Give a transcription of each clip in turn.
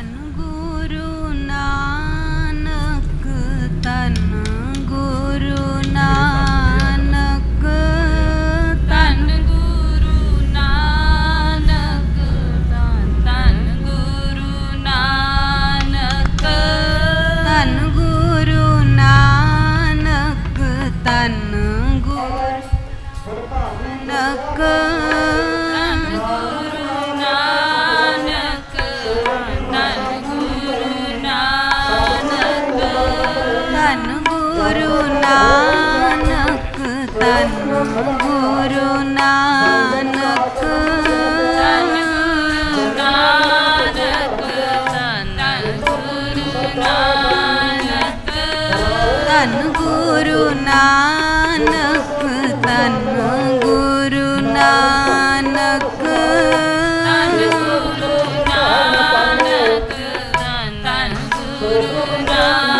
I'm good. Guru Nanak ਤਨ ਗੁਰੂ ਨਾਨਕ ਤਨ ਨਾਨਕ ਤਨ ਗੁਰੂ ਨਾਨਕ ਤਨ ਗੁਰੂ ਨਾਨਕ। ਤਨ ਗੁਰੂ ਨਾਨਕ ਤਨ ਗੁਰੂ ਨਾਨਕ ਤਨ ਗੁਰੂ ਨਾਨਕ।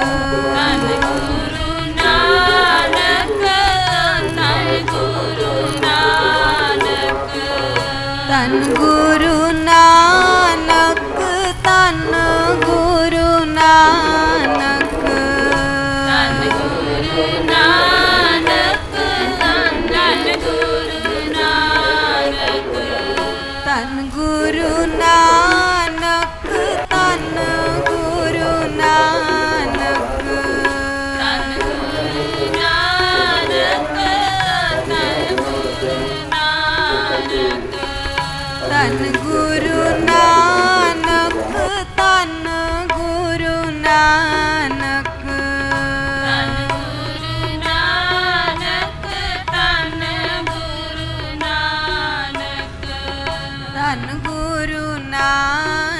গুরু না ਧੰਨ ਗੁਰੂ ਨਾਨਕ।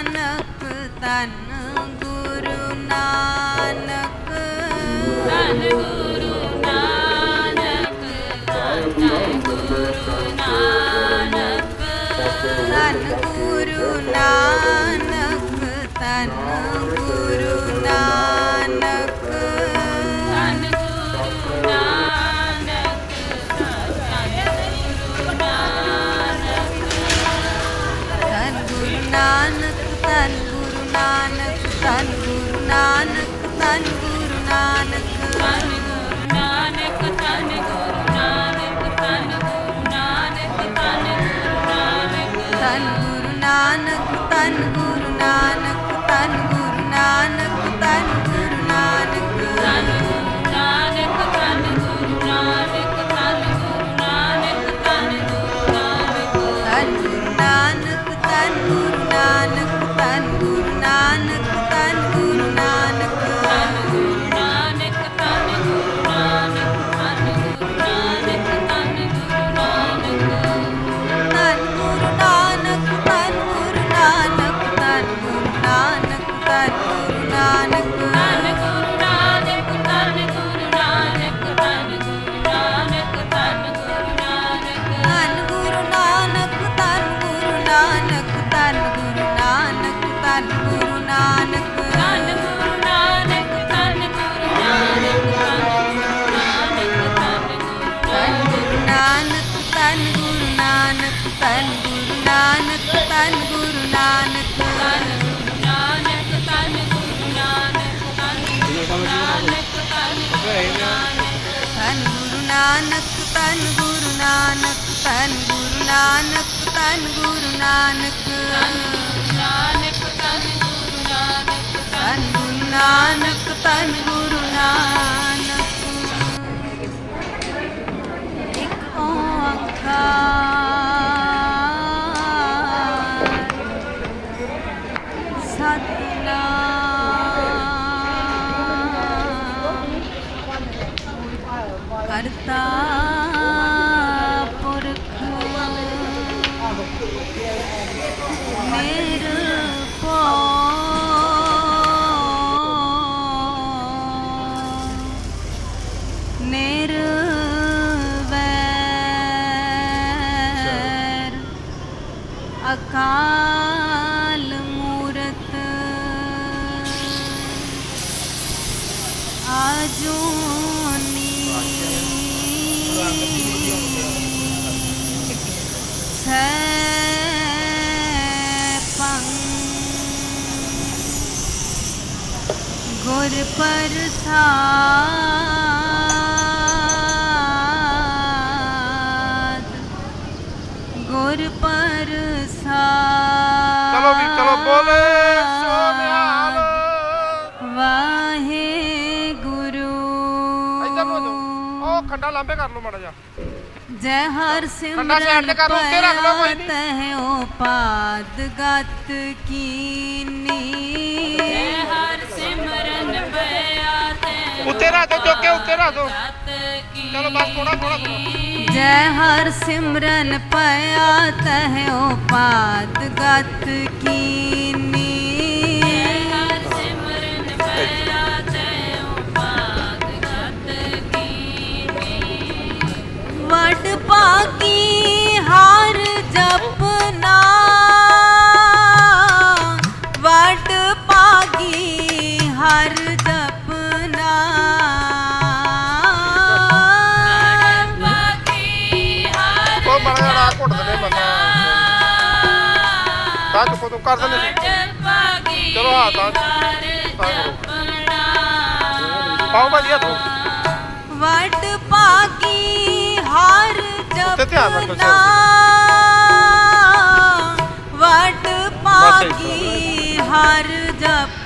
नानक धन गुरु नानक धन गुरु नानक सन्दगुरु नानक नानक ਧੰਨ ਗੁਰੂ ਨਾਨਕ। ਧੰਨ ਗੁਰੂ ਨਾਨਕ ਧੰਨ ਗੁਰੂ ਨਾਨਕ ਧੰਨ ਗੁਰੂ ਨਾਨਕ ਧੰਨ ਗੁਰੂ ਨਾਨਕ ਧੰਨ ਗੁਰੂ ਨਾਨਕ ਧੰਨ ਗੁਰੂ ਨਾਨਕ ਧੰਨ ਗੁਰੂ ਨਾਨਕ ਧੰਨ ਗੁਰੂ ਨਾਨਕ ਧੰਨ ਗੁਰੂ ਨਾਨਕ ਧੰਨ ਗੁਰੂ ਨਾਨਕ। ਧੰਨ ਗੁਰੂ ਨਾਨਕ ਧੰਨ ਗੁਰੂ ਨਾਨਕ ਧੰਨ ਗੁਰੂ ਨਾਨਕ ਧੰਨ ਗੁਰੂ ਨਾਨਕ। ਗੁਰ ਪ੍ਰਸਾਦ ਗੁਰ ਪ੍ਰਸਾਦ ਚਲੋ ਵੀ ਚਲੋ ਬੋਲੇ ਸੋਨਿਆਲ ਵਾਹਿਗੁਰੂ ਇੱਧਰ ਨੂੰ ਆ ਜਾਓ। ਉਹ ਖੰਡਾ ਲਾਂਬੇ ਕਰ ਲਓ ਮਾੜਾ ਜਿਹਾ। ਜੈ ਹਰ ਖੰਡਾ side ਤੇ ਸਿਮਰਨ ਕਰ ਲਓ, ਉੱਤੇ ਰੱਖ ਲਓ, ਕੋਈ ਨੀ। ਤਹਿ ਓ ਪਾਦ ਗਤ ਕੀਨੀ ਉੱਤੇ ਰੱਖ ਦਿਓ ਚੁੱਕ ਕੇ, ਉੱਤੇ ਰੱਖ ਦਿਓ ਚਲੋ ਬਸ ਥੋੜਾ ਥੋੜਾ ਜੈ ਹਰ ਸਿਮਰਨ ਪਿਆ ਤਹਿ ਓ ਗਤ ਕੀਨੀ। ਹਰ ਸਿਮਰਨ ਪਿਆ ਤੇ ਉਪਾਦ ਗਤ ਕੀਨੀ ਵਡ ਭਾਗੀ ਹਰ ਜਪਨਾ। ਤਾਂ ਚੁੱਕੋ ਤੂੰ ਕਰ ਦਿੰਦੇ ਬਾਗੀ ਚਲੋ ਹਾਂ, ਤਾਂ- ਪਾਓ ਭਾਜੀ ਹੱਥੋਂ। ਵਡ ਭਾਗੀ ਹਰ ਉੱਤੇ ਧਿਆਨ ਰੱਖੋ ਜਪਨਾ। ਵਡ ਭਾਗੀ ਹਰ ਜਪਨਾ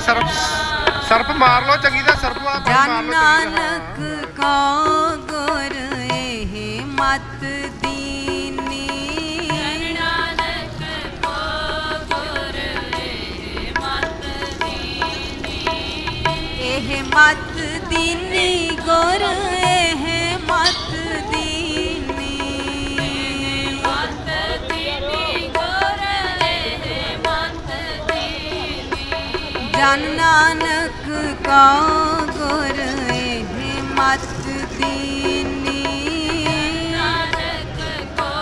ਪਹਿਲਾਂ ਸਰਪ ਸਰਪ ਮਾਰ ਲਓ ਚੰਗੀ ਦਾ ਸਰਪ ਵਾਲਾ ਪਾਣੀ ਜਨ ਮਾਰ ਲਓ ਚੰਗੀ ਨਾਨਕ ਕੋ ਗੁਰ ਇਹ ਮਤ ਦੀਨੀ। ਨਾਨਕ ਕੋ ਗੁਰ ਇਹ ਮਤ ਦੀਨੀ। ਇਹ ਮਤ ਦੀਨੀ ਗੁਰ ਜਨ ਨਾਨਕ ਕੋ ਗੁਰ ਇਹ ਮਤ ਦੀਨੀ। ਨਾਨਕ ਕੋ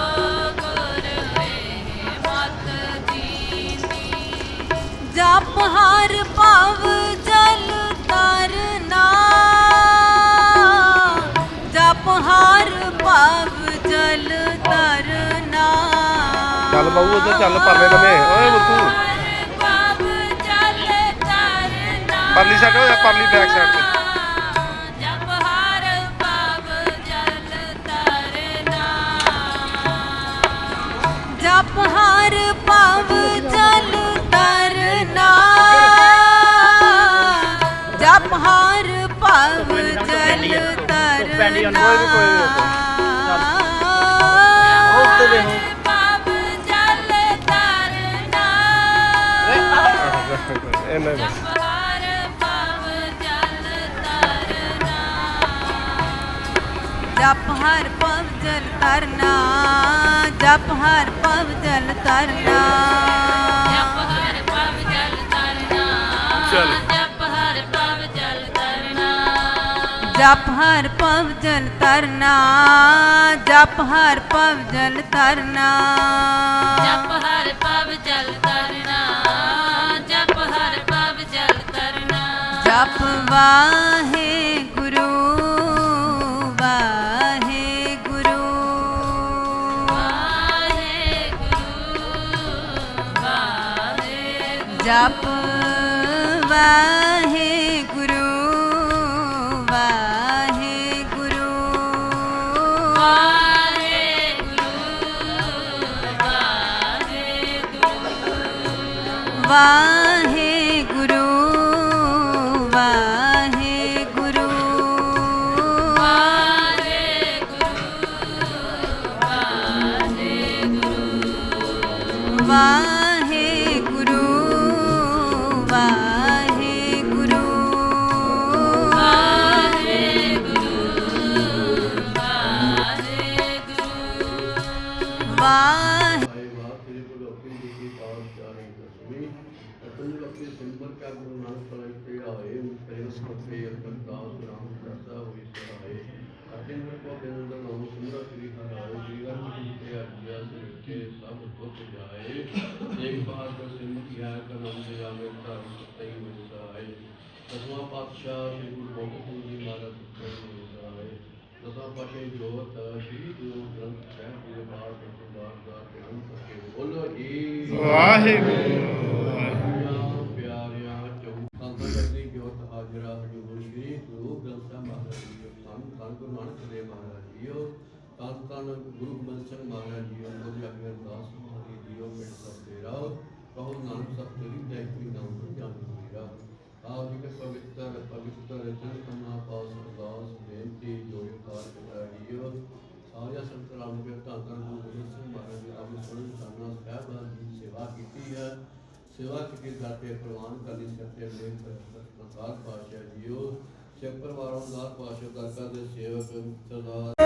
ਗੁਰ ਇਹ ਮਤ ਦੀਨੀ ਜਪ ਹਰ ਭਵ ਜਲ ਤਰਨਾ ਜਪ ਹਰ ਭਵ ਜਲ ਤਰਨਾ ਚੱਲ ਬਾਊ, ਉਧਰ ਚੱਲ ਪਰਲੇ ਲਮੇ ਓਏ, ਮੁੱਤੂ। ਪਰਲੀ ਸਾਈਡ ਹੋ ਜਾ ਪਰਲੀ ਬੈਕ ਸਾਈਡ ਤੇ। ਜਪ ਹਰ ਪਵ ਜਲ ਤਰਨਾ ਜਪ ਹਰ ਭਵ ਜਲ ਤਰਨਾ ਜਪ ਹਰ ਭਵ ਜਲ ਤਰਨਾ ਪਵ ਜਲ ਤਰਨਾ ਇਹਨਾਂ ਜਪ ਹਰ ਭਵ ਜਲ ਤਰਨਾ ਜਪ ਹਰ ਭਵ ਜਲ ਤਰਨਾ ਜਪ ਹਰ ਪਵ ਜਲ ਤਰਨਾ ਚੱਲ। ਜਪ ਹਰ ਪਵ ਜਲ ਤਰਨਾ ਜਪ ਹਰ ਭਵ ਜਲ ਤਰਨਾ ਜਪ ਹਰ ਭਵ ਜਲ ਤਰਨਾ ਜਪ ਹਰ ਪਵ ਜਲ ਤਰਨਾ ਜਪ ਹਰ ਪਵ ਜਲ ਤਰਨਾ ਜਪ ਵਾਹੇ ਅਤਨ ਲੱਗੇ ਸਿੰਬਲ ਕਾ ਗੁਰੂ ਨਾਨਕ ਪੜਾਈ ਤੇ ਆਏ ਤੇਰੇ ਸੋਤੇ ਅਰਦਾਸ ਰਾਮ ਕਰਦਾ ਹੋਈ ਸਹਾਏ ਅਤਿਨ ਕੋ ਬਿੰਦ ਨਾਮ ਸੁਮਰਾ ਸ੍ਰੀ ਹਰਿ ਜੀ ਰਾਮ ਜੀ ਤੇ ਅਜਿਆ ਸਿਰਕੇ ਸਭ ਦੁੱਖ ਜਾਏ। ਇੱਕ ਬਾਰ ਕੋ ਸਿੰਬਲ ਕਿਆ ਕਾ ਨਾਮ ਤੇ ਆਵੇ, ਧਰਮ ਸਤਈ ਵਿਸਾਏ ਦਸਵਾਂ ਪਾਤਸ਼ਾਹ ਸ੍ਰੀ ਗੁਰੂ ਗੋਬਿੰਦ ਸਿੰਘ ਪਟੇ ਜੋਤ, ਸ਼੍ਰੀ ਗੁਰੂ ਗ੍ਰੰਥ ਸਾਹਿਬ ਜੀ ਦੇ ਬਾਰ ਦਰਬਾਰ ਦਾ ਧਿਆਨ ਕਰਕੇ ਬੋਲੋ ਜੀ। ਵਾਹਿਗੁਰੂ। ਪਿਆਰਿਆਂ ਮਹਾਰਾਜ ਜੀ ਧੰਨ ਧੰਨ ਗੁਰੂ ਨਾਨਕ ਦੇਵ ਮਹਾਰਾਜ ਜੀਓ ਧੰਨ ਧੰਨ ਗੁਰੂ ਗੋਬਿੰਦ ਸਿੰਘ ਮਹਾਰਾਜ ਜੀ ਉਹਦੀ ਆਗਿਆ ਦਾਸ ਮਹਾਰਾਜ ਜੀਓ ਮਿਟ ਸਭ ਤੇਰਾ ਕਹੋ ਨਾਨਕ ਸਭ ਤੇਰੀ ਜੈ ਕੀ ਨਾਮ ਤੋਂ ਜਾਣ ਮੇਰਾ ਆਪ ਜੀ ਕੇ ਪਵਿੱਤਰ ਪਵਿੱਤਰ ਜਨ ਕਮਾ ਪਾਸ ਅਰਦਾਸ ਬੇਨਤੀ ਜੋੜਿਓ ਕਾਰ ਕਰਾ ਸਾਰਿਆ ਸੰਤਾਂ ਨੂੰ ਵੀ ਧੰਨ ਧੰਨ ਗੁਰੂ ਗੋਬਿੰਦ ਸਿੰਘ ਮਹਾਰਾਜ ਜੀ ਆਪ ਸੁਣਨ ਸਾਨਾ ਸਾਹਿਬਾਨ ਦੀ ਸੇਵਾ ਕੀਤੀ ਹੈ। ਸੇਵਾ ਕੀਤੀ ਦਾਤੇ ਪ੍ਰਵਾਨ ਕਰਨੀ ਸੱਤੇ ਲੈ ਪ੍ਰਸਾਦ ਪਾਸ਼ਾ ਸਿੱਖ ਨੂੰ ਦਾ ਪਾਸ਼ਾ ਦਾਤਾ ਦੇ ਸੇਵਕ ਸਰਦਾਰ